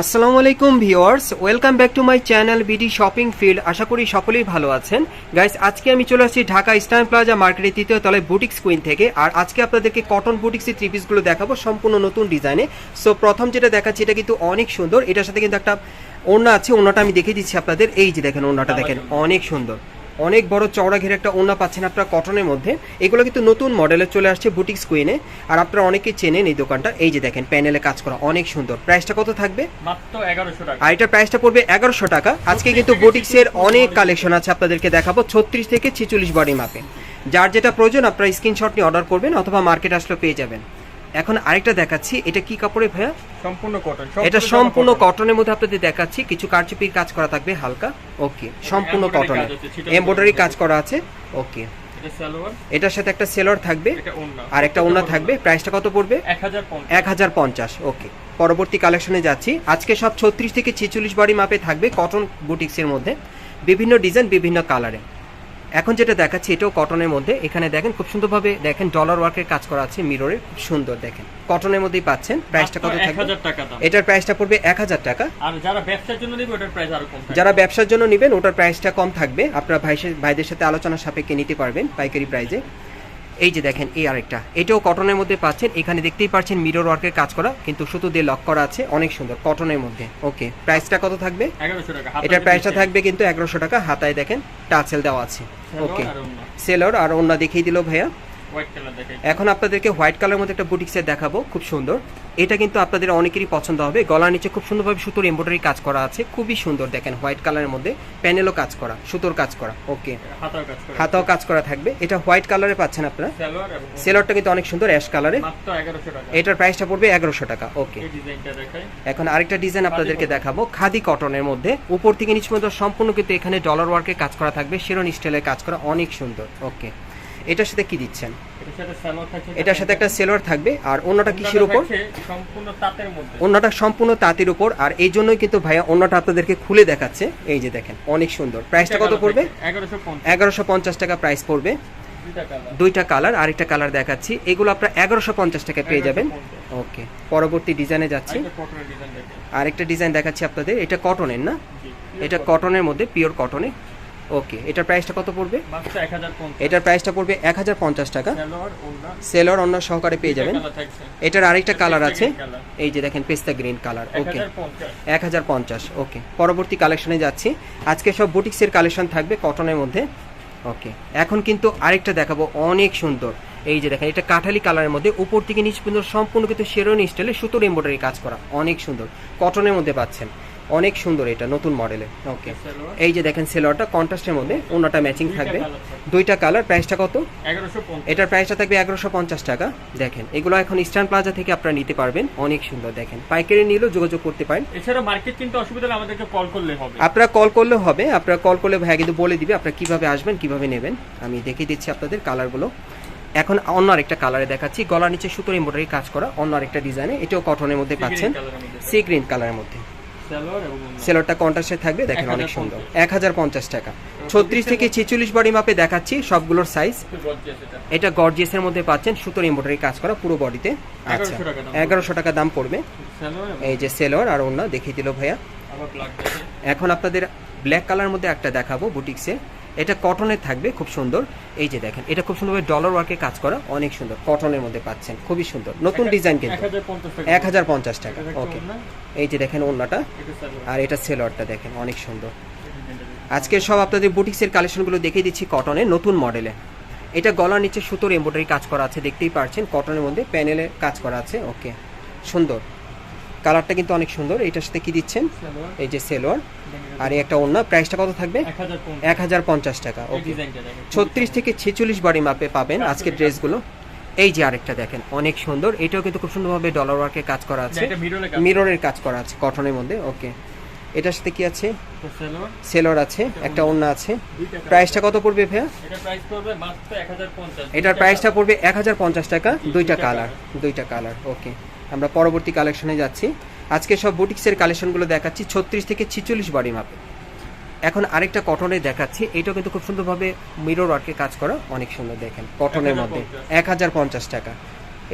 আসসালামু আলাইকুম viewers, welcome back to my channel BD shopping field. আশা করি সকলেই ভালো আছেন। গাইস, আজকে আমি চলে আসছি ঢাকা ইস্টার্ন প্লাজা মার্কেটের তৃতীয় তলায় বুটিক্স কুইন থেকে। আর আজকে আপনাদেরকে কটন বুটিক্সের থ্রি পিসগুলো দেখাবো সম্পূর্ণ নতুন ডিজাইনে। সো প্রথম যেটা দেখাচ্ছি, এটা কিন্তু অনেক সুন্দর। এটার সাথে কিন্তু একটা ওড়না আছে, ওড়নাটা আমি দেখে দিচ্ছি আপনাদের। এই যে দেখেন, ওড়নাটা দেখেন, অনেক সুন্দর। অনেক বড় চওড়া ঘেরে একটা ওনা পাচ্ছেন আপনারা কটনের মধ্যে। এগুলো কিন্তু নতুন মডেলে চলে আসছে বুটিক্স কুইনে আর আপনারা অনেকেই চেনেন এই দোকানটা। এই যে দেখেন প্যানেলে কাজ করা অনেক সুন্দর। প্রাইসটা কত থাকবে? মাত্র এগারোশো টাকা। আর এটার প্রাইসটা পড়বে এগারোশো টাকা। আজকে কিন্তু বুটিক্সের অনেক কালেকশন আছে আপনাদেরকে দেখাবো। ছত্রিশ থেকে ছিচল্লিশ বডি মাপে যার যেটা প্রয়োজন আপনারা স্ক্রিনশট নিয়ে অর্ডার করবেন অথবা মার্কেট আসলে পেয়ে যাবেন। এখন আরেকটা দেখাচ্ছি এটা কি কাপড়ে ভাইয়া? সম্পূর্ণ কটন এটা সম্পূর্ণ কটনের মধ্যে আপনাদের দেখাচ্ছি কিছু কারচুপির কাজ করা থাকবে হালকা। ওকে সম্পূর্ণ কটনে এমব্রয়ডারি কাজ করা আছে। ওকে এটার সাথে একটা সেলর থাকবে। আর একটা ওনা থাকবে। প্রাইসটা কত পড়বে? এক হাজার পঞ্চাশ। এক হাজার পঞ্চাশ। ওকে পরবর্তী কালেকশনে যাচ্ছি। আজকে সব ছত্রিশ থেকে ছেচল্লিশ বাড়ি মাপে থাকবে কটন বুটিক্সের মধ্যে। বিভিন্ন ডিজাইন বিভিন্ন কালারে এখন যেটা দেখাচ্ছি এটাও কটনের মধ্যে। এখানে দেখেন খুব সুন্দরভাবে দেখেন ডলার ওয়ার্কের কাজ করা আছে মিররে খুব সুন্দর দেখেন। কটনের মধ্যেই পাচ্ছেন প্রাইসটা কত থাকবে? এটার প্রাইসটা পড়বে এক হাজার টাকা। আর যারা ব্যবসার জন্য নেবে ওটার প্রাইস আরও কম থাকবে। যারা ব্যবসার জন্য নেবেন ওটার প্রাইসটা কম থাকবে। আপনারা ভাই ভাইদের সাথে আলোচনা সাপেক্ষে নিতে পারবেন পাইকারি প্রাইসে এই যে দেখেন এই আরেকটা। এটাও কটনের মধ্যে পাচ্ছেন। এখানে দেখতেই পাচ্ছেন মিরর ওয়ার্কের কাজ করা কিন্তু সুতো দিয়ে লক করা আছে। অনেক সুন্দর কটনের মধ্যে। ওকে প্রাইসটা কত থাকবে? এটার প্রাইসটা থাকবে কিন্তু এগারোশো টাকা হাতায় দেখেন টাচেল দেওয়া আছে। ওকে সেলর আর অন্য দেখিয়ে দিল ভাইয়া। এখন আপনাদেরকে হোয়াইট কালার মধ্যে একটা বুটিক্সের দেখাবো খুব সুন্দর। এটা কিন্তু আপনাদের অনেকেরই পছন্দ হবে। গলার নিচে খুব সুন্দরভাবে সুতোর এমব্রয়ডারি কাজ করা আছে। খুবই সুন্দর দেখেন হোয়াইট কালারের মধ্যে। প্যানেলও কাজ করা সুতোর কাজ করা ওকে হাতাও কাজ করে। থাকবে। এটা হোয়াইট কালারে পাচ্ছেন আপনারা। সেলরটা কিন্তু অনেক সুন্দর অ্যাশ কালারে এটার প্রাইসটা পড়বে এগারোশো টাকা ওকে এখন আরেকটা ডিজাইন আপনাদেরকে দেখাবো। খাদি কটনের মধ্যে। উপর থেকে নিচ পর্যন্ত সম্পূর্ণ কিন্তু এখানে ডলার ওয়ার্কের কাজ করা থাকবে। শিরন স্টাইলের কাজ করা অনেক সুন্দর ওকে এটার সাথে কি দিচ্ছেন? এটার সাথে একটা সেলোয়ার থাকবে আর অন্যটা কিসের উপর? অন্যটা সম্পূর্ণ তাঁতির উপর আর এই জন্যই কিন্তু ভাইয়া অন্যটা আপনাদেরকে খুলে দেখাচ্ছে। এই যে দেখেন অনেক সুন্দর। প্রাইসটা কত পড়বে? এগারোশো পঞ্চাশ। টাকা প্রাইস পড়বে। দুইটা কালার। আরেকটা কালার দেখাচ্ছি। এগুলো আপনারা এগারোশো পঞ্চাশ টাকা পেয়ে যাবেন। ওকে পরবর্তী ডিজাইনে যাচ্ছি। আরেকটা ডিজাইন দেখাচ্ছি আপনাদের এটা কটনের না? এটা কটনের মধ্যে পিওর কটনে ওকে এটার প্রাইসটা কত পড়বে? এটার প্রাইসটা পড়বে এক হাজার পঞ্চাশ টাকা। সেলর অন্য সহকারে পেয়ে যাবেন। এটার আরেকটা কালার আছে। এই যে দেখেন পেস্তা গ্রিন কালার ওকে এক হাজার পঞ্চাশ। ওকে পরবর্তী কালেকশনে যাচ্ছি। আজকে সব বুটিক্সের কালেকশন থাকবে কটনের মধ্যে। ওকে এখন কিন্তু আরেকটা দেখাবো অনেক সুন্দর। এই যে দেখেন এটা কাঠালি কালারের মধ্যে। উপর থেকে নিচ পর্যন্ত সম্পূর্ণ কিন্তু শেরোনি স্টাইলে সুতোর এমব্রয়ডারি কাজ করা। অনেক সুন্দর। কটনের মধ্যে পাচ্ছেন। অনেক সুন্দর এটা নতুন মডেলে ওকে এই যে দেখেন সেলোয়ারটা কন্ট্রাস্টের মধ্যে ওনাটা ম্যাচিং থাকবে। দুইটা কালার প্রাইসটা কত? এটার প্রাইসটা থাকবে এগারোশো পঞ্চাশ টাকা। দেখেন এগুলো এখন ইস্টার্ন প্লাজা থেকে আপনারা নিতে পারবেন। অনেক সুন্দর দেখেন। পাইকারি নিলেও যোগাযোগ করতে পারেন। এছাড়া মার্কেট কিন্তু অসুবিধা আমাদেরকে কল করলে হবে। আপনারা কল করলেও হবে। আপনারা কল করলে ভাইয়া কিন্তু বলে দিবে আপনারা কীভাবে আসবেন কীভাবে নেবেন। আমি দেখিয়ে দিচ্ছি আপনাদের কালারগুলো এখন অন্য আরেকটা কালারে দেখাচ্ছি। গলার নিচে সুতোর এমব্রয়ডারি কাজ করা অন্য আরেকটা ডিজাইনে এটাও কটনের মধ্যে পাচ্ছেন। সি গ্রিন কালারের মধ্যে। সেলোরটা কন্ট্রাস্টে থাকবে দেখেন অনেক সুন্দর। এক হাজার পঞ্চাশ টাকা। ছত্রিশ থেকে ছেচল্লিশ বডি মাপে দেখাচ্ছি সবগুলোর সাইজ এটা। গর্জিয়াসের মধ্যে পাচ্ছেন সুতোর এম্বয়ডারি কাজ করা পুরো বডিতে আচ্ছা 1100 টাকা দাম। এগারোশো টাকা দাম পড়বে। এই যে সেলোর আর অন্য দেখিয়ে দিল ভাইয়া। এখন আপনাদের ব্ল্যাক কালার মধ্যে একটা দেখাবো বুটিক্সে এটা কটনের থাকবে খুব সুন্দর। এই যে দেখেন এটা খুব সুন্দরভাবে ডলার ওয়ার্কে কাজ করা অনেক সুন্দর কটনের মধ্যে পাচ্ছেন খুবই সুন্দর। নতুন ডিজাইন কিন্তু। এক হাজার পঞ্চাশ টাকা। ওকে এই যে দেখেন অন্যটা আর এটা সেলোয়ারটা দেখেন অনেক সুন্দর। আজকে সব আপনাদের বুটিক্সের কালেকশনগুলো দেখিয়ে দিচ্ছি কটনের নতুন মডেলে এটা গলার নিচে সুতোর এমব্রয়ডারি কাজ করা আছে দেখতেই পারছেন কটনের মধ্যে প্যানেলে কাজ করা আছে ওকে সুন্দর। কালারটা কিন্তু অনেক সুন্দর। এটার সাথে কি দিচ্ছেন? এই যে সেলোয়ার। আর একটা অন্য প্রাইসটা কত থাকবে? 1050 এক হাজার পঞ্চাশ টাকা ওকে। ছত্রিশ থেকে ছেচল্লিশ বাড়ি মাপে পাবেন আজকের ড্রেসগুলো। এই যে আরেকটা দেখেন অনেক সুন্দর। এটাও কিন্তু খুব সুন্দরভাবে ডলার ওয়ার্কে কাজ করা আছে। মিররের কাজ করা। আছে কটনের মধ্যে ওকে। এটার সাথে কি আছে? সেলর আছে একটা অন্য আছে। প্রাইসটা কত পড়বে ভাইয়া? এটা প্রাইস পড়বে মাত্র 1050 এটার প্রাইসটা পড়বে এক হাজার পঞ্চাশ টাকা দুইটা কালার দুইটা কালার ওকে। আমরা পরবর্তী কালেকশনে যাচ্ছি। আজকে সব বুটিক্সের কালেকশনগুলো দেখাচ্ছি ছত্রিশ থেকে ছিচল্লিশ বাড়ি মাপে এখন আরেকটা কটনের দেখাচ্ছি এটাও কিন্তু খুব সুন্দরভাবে মিরর ওয়ার্কে কাজ করা অনেক সুন্দর দেখেন কটনের মধ্যে। এক হাজার পঞ্চাশ টাকা।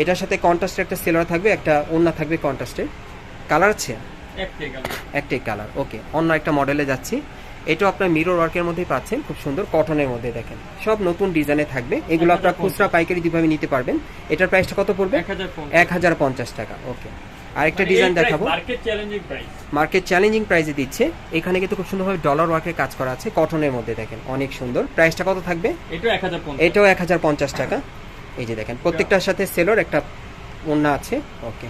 এটার সাথে কন্ট্রাস্টের একটা সেলার থাকবে একটা ওন্না থাকবে কন্ট্রাস্টের কালার আছে? একটাই কালার ওকে অন্য একটা মডেলে যাচ্ছি। এটাও আপনার মিরর ওয়ার্কের মধ্যেই পাচ্ছেন খুব সুন্দর কটনের মধ্যে দেখেন। সব নতুন ডিজাইনে থাকবে। এগুলো আপনার খুচরা পাইকারি দুভাবে নিতে পারবেন এটার প্রাইসটা কত পড়বে? এক হাজার পঞ্চাশ। টাকা ওকে আরেকটা মানে ডিজাইন দেখাবো। Market challenging price market challenging প্রাইসে দিচ্ছে। এখানে কিন্তু খুব সুন্দরভাবে ডলার ওয়ার্কের কাজ করা আছে কটনের মধ্যে দেখেন অনেক সুন্দর। প্রাইসটা কত থাকবে? এটা এটাও এক হাজার পঞ্চাশ টাকা। এই যে দেখেন প্রত্যেকটার সাথে সেলোর একটা ওড়না আছে ওকে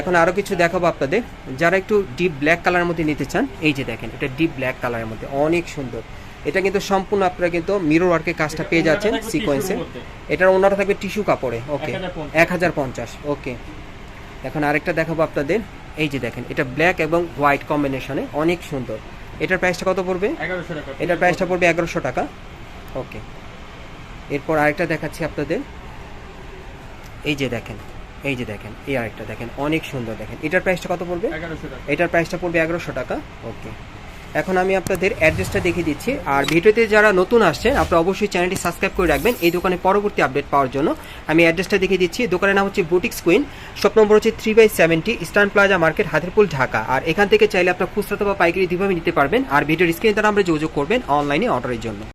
এখন আরও কিছু দেখাবো আপনাদের। যারা একটু ডিপ ব্ল্যাক কালারের মধ্যে নিতে চান এই যে দেখেন এটা ডিপ ব্ল্যাক কালারের মধ্যে অনেক সুন্দর। এটা কিন্তু সম্পূর্ণ আপনারা কিন্তু মিরর ওয়ার্কের কাজটা পেয়ে যাচ্ছেন সিকোয়েন্সে। এটার ওনাটা থাকবে টিস্যু কাপড়ে ওকে 1050 এক হাজার পঞ্চাশ ওকে এখন আরেকটা দেখাবো আপনাদের। এই যে দেখেন এটা ব্ল্যাক এবং হোয়াইট কম্বিনেশনে অনেক সুন্দর। এটার প্রাইসটা কত পড়বে? এটার প্রাইসটা পড়বে এগারোশো টাকা ওকে এরপর আরেকটা দেখাচ্ছি আপনাদের। এই যে দেখেন এই যে দেখেন এই আরেকটা দেখেন অনেক সুন্দর দেখেন। এটার প্রাইসটা কত পড়বে? এটার প্রাইসটা পড়বে এগারোশো টাকা। ওকে এখন আমি আপনাদের অ্যাড্রেসটা দেখিয়ে দিচ্ছি। আর ভিডিওতে যারা নতুন আসছেন আপনারা অবশ্যই চ্যানেলটি সাবস্ক্রাইব করে রাখবেন। এই দোকানে পরবর্তী আপডেট পাওয়ার জন্য আমি অ্যাড্রেসটা দেখিয়ে দিচ্ছি। দোকানের নাম হচ্ছে বুটিক্স কুইন শপ নম্বর হচ্ছে three by seventy eastern plaza market Hatirpul Dhaka আর এখান থেকে চাইলে আপনার খুচরা বা পাইকারি দুভাবে নিতে পারবেন। আর ভিডিওর স্ক্রিনে তারা আমরা যোগাযোগ করবেন অনলাইনে অর্ডারের জন্য।